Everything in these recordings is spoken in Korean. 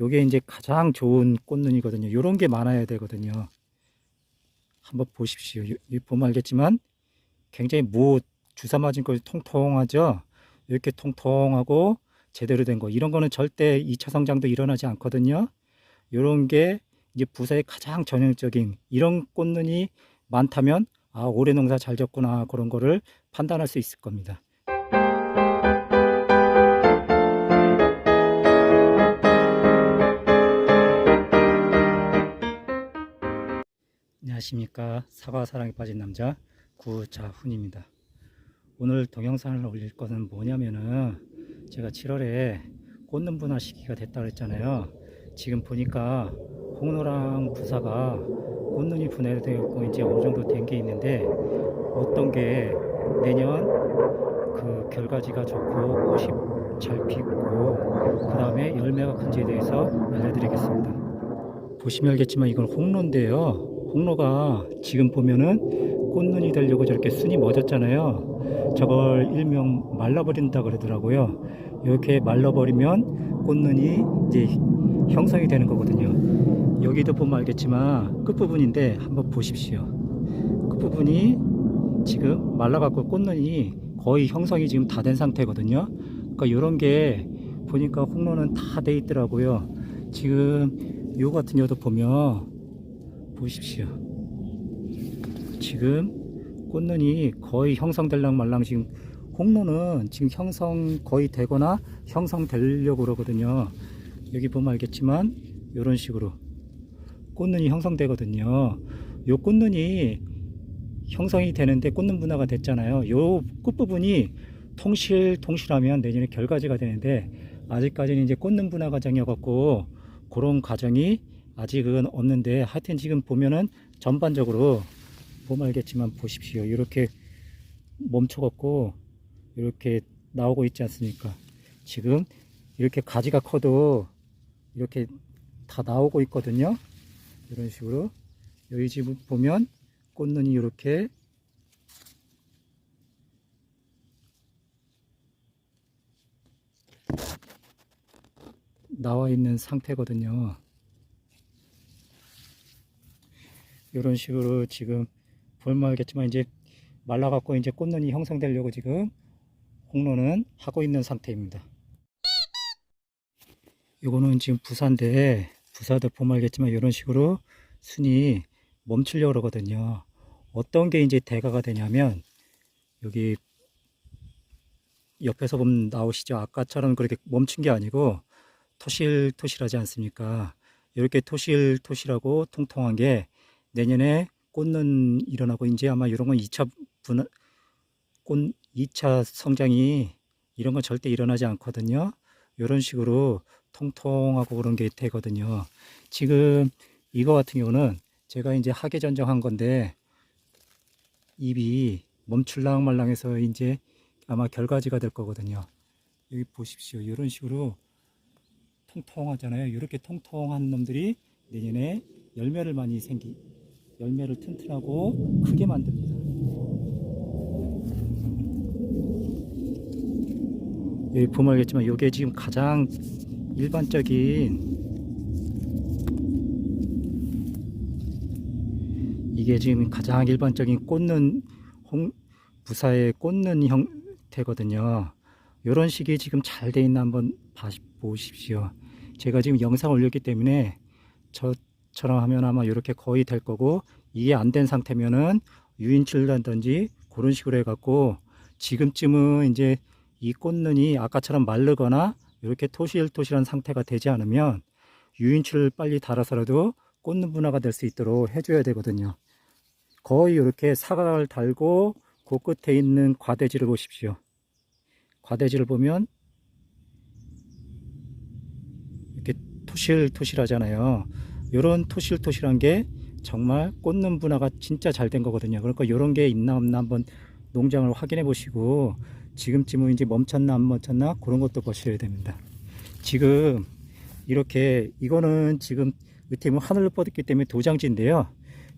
요게 이제 가장 좋은 꽃눈이거든요. 요런 게 많아야 되거든요. 한번 보십시오. 요- 이 보면 알겠지만 굉장히 뭐 주사 맞은 거 통통하죠. 이렇게 통통하고 제대로 된 거. 이런 거는 절대 2차 성장도 일어나지 않거든요. 요런 게 이제 부사의 가장 전형적인 이런 꽃눈이 많다면 아, 올해 농사 잘 졌구나. 그런 거를 판단할 수 있을 겁니다. 안녕하십니까. 사과 사랑에 빠진 남자 구자훈입니다. 오늘 동영상을 올릴 것은 뭐냐면은 제가 7월에 꽃눈 분화 시기가 됐다 그랬잖아요. 지금 보니까 홍로랑 부사가 꽃눈이 분해되고 이제 어느 정도 된 게 있는데 어떤 게 내년 그 결과지가 좋고 꽃이 잘 피고 그 다음에 열매가 큰지에 대해서 알려드리겠습니다. 보시면 알겠지만 이건 홍로인데요. 홍로가 지금 보면은 꽃눈이 되려고 저렇게 순이 멎었잖아요. 저걸 일명 말라버린다 그러더라고요. 이렇게 말라버리면 꽃눈이 이제 형성이 되는 거거든요. 여기도 보면 알겠지만 끝부분인데 한번 보십시오. 끝부분이 지금 말라갖고 꽃눈이 거의 형성이 지금 다 된 상태거든요. 그러니까 이런 게 보니까 홍로는 다 돼 있더라고요. 지금 요 같은 경우도 보면 보십시오. 지금 꽃눈이 거의 형성될랑 말랑 지금 홍로는 지금 형성 거의 되거나 형성되려고 그러거든요. 여기 보면 알겠지만 이런 식으로 꽃눈이 형성되거든요. 요 꽃눈이 형성이 되는데 꽃눈 분화가 됐잖아요. 요 끝부분이 통실 통실하면 내년에 결과지가 되는데 아직까지는 이제 꽃눈 분화 과정이어갖고 그런 과정이 아직은 없는데 하여튼 지금 보면은 전반적으로 보면 알겠지만 보십시오. 이렇게 멈춰갖고 이렇게 나오고 있지 않습니까? 지금 이렇게 가지가 커도 이렇게 다 나오고 있거든요. 이런 식으로 여기 지금 보면 꽃눈이 이렇게 나와 있는 상태거든요. 이런 식으로 지금 보면 알겠지만 이제 말라갖고 이제 꽃눈이 형성되려고 지금 홍로는 하고 있는 상태입니다. 요거는 지금 부사인데 부사도 보면 알겠지만 이런 식으로 순이 멈추려고 그러거든요. 어떤 게 이제 대가가 되냐면 여기 옆에서 보면 나오시죠. 아까처럼 그렇게 멈춘 게 아니고 토실토실하지 않습니까? 이렇게 토실토실하고 통통한 게 내년에 꽃는 일어나고 이제 아마 이런 건 2차 분화 꽃 2차 성장이 이런 건 절대 일어나지 않거든요. 이런 식으로 통통하고 그런 게 되거든요. 지금 이거 같은 경우는 제가 이제 하계 전정한 건데 잎이 멈출랑 말랑해서 이제 아마 결과지가 될 거거든요. 여기 보십시오. 이런 식으로 통통하잖아요. 이렇게 통통한 놈들이 내년에 열매를 많이 생기, 열매를 튼튼하고 크게 만듭니다. 여기 보면 알겠지만 이게 지금 가장 일반적인 이게 지금 가장 일반적인 꽂는 홍 부사의 꽂는 형태거든요. 이런 식이 지금 잘 돼 있나 한번 봐, 보십시오. 제가 지금 영상 올렸기 때문에 저 처럼 하면 아마 이렇게 거의 될 거고 이게 안 된 상태면은 유인출이라든지 그런 식으로 해갖고 지금쯤은 이제 이 꽃눈이 아까처럼 마르거나 이렇게 토실토실한 상태가 되지 않으면 유인출을 빨리 달아서라도 꽃눈 분화가 될 수 있도록 해줘야 되거든요. 거의 이렇게 사각을 달고 그 끝에 있는 과대지를 보십시오. 과대지를 보면 이렇게 토실토실하잖아요. 이런 토실토실한 게 정말 꽃눈 분화가 진짜 잘 된 거거든요. 그러니까 이런 게 있나 없나 한번 농장을 확인해 보시고 지금쯤은 이제 멈췄나 안 멈췄나 그런 것도 보셔야 됩니다. 지금 이렇게 이거는 지금 밑에 뭐 하늘로 뻗었기 때문에 도장지인데요.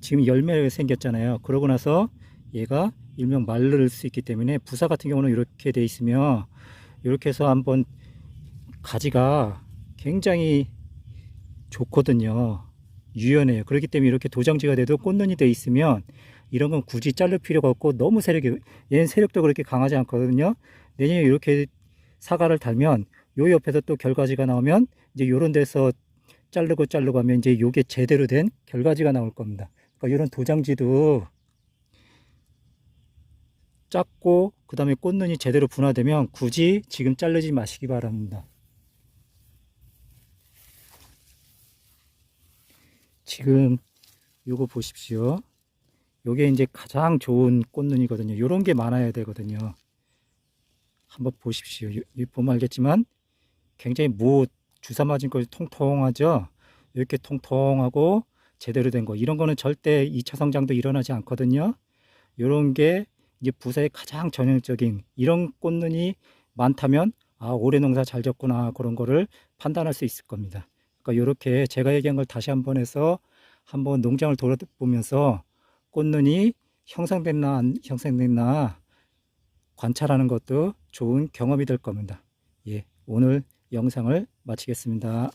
지금 열매가 생겼잖아요. 그러고 나서 얘가 일명 말를 수 있기 때문에 부사 같은 경우는 이렇게 돼 있으면 이렇게 해서 한번 가지가 굉장히 좋거든요. 유연해요. 그렇기 때문에 이렇게 도장지가 돼도 꽃눈이 돼 있으면 이런 건 굳이 자를 필요가 없고 너무 세력이 얘는 세력도 그렇게 강하지 않거든요. 내년에 이렇게 사과를 달면 요 옆에서 또 결과지가 나오면 이제 요런 데서 자르고 자르고 하면 이제 요게 제대로 된 결과지가 나올 겁니다. 그러니까 이런 도장지도 작고 그 다음에 꽃눈이 제대로 분화되면 굳이 지금 자르지 마시기 바랍니다. 지금 요거 보십시오. 요게 이제 가장 좋은 꽃눈이거든요. 요런 게 많아야 되거든요. 한번 보십시오. 요- 이 보면 알겠지만 굉장히 뭐 주사 맞은 거 통통하죠. 이렇게 통통하고 제대로 된 거. 이런 거는 절대 2차 성장도 일어나지 않거든요. 요런 게 이제 부사의 가장 전형적인 이런 꽃눈이 많다면 아 올해 농사 잘 졌구나 그런 거를 판단할 수 있을 겁니다. 그러니까 이렇게 제가 얘기한 걸 다시 한번 해서 한번 농장을 돌아보면서 꽃눈이 형성됐나 안 형성됐나 관찰하는 것도 좋은 경험이 될 겁니다. 예, 오늘 영상을 마치겠습니다.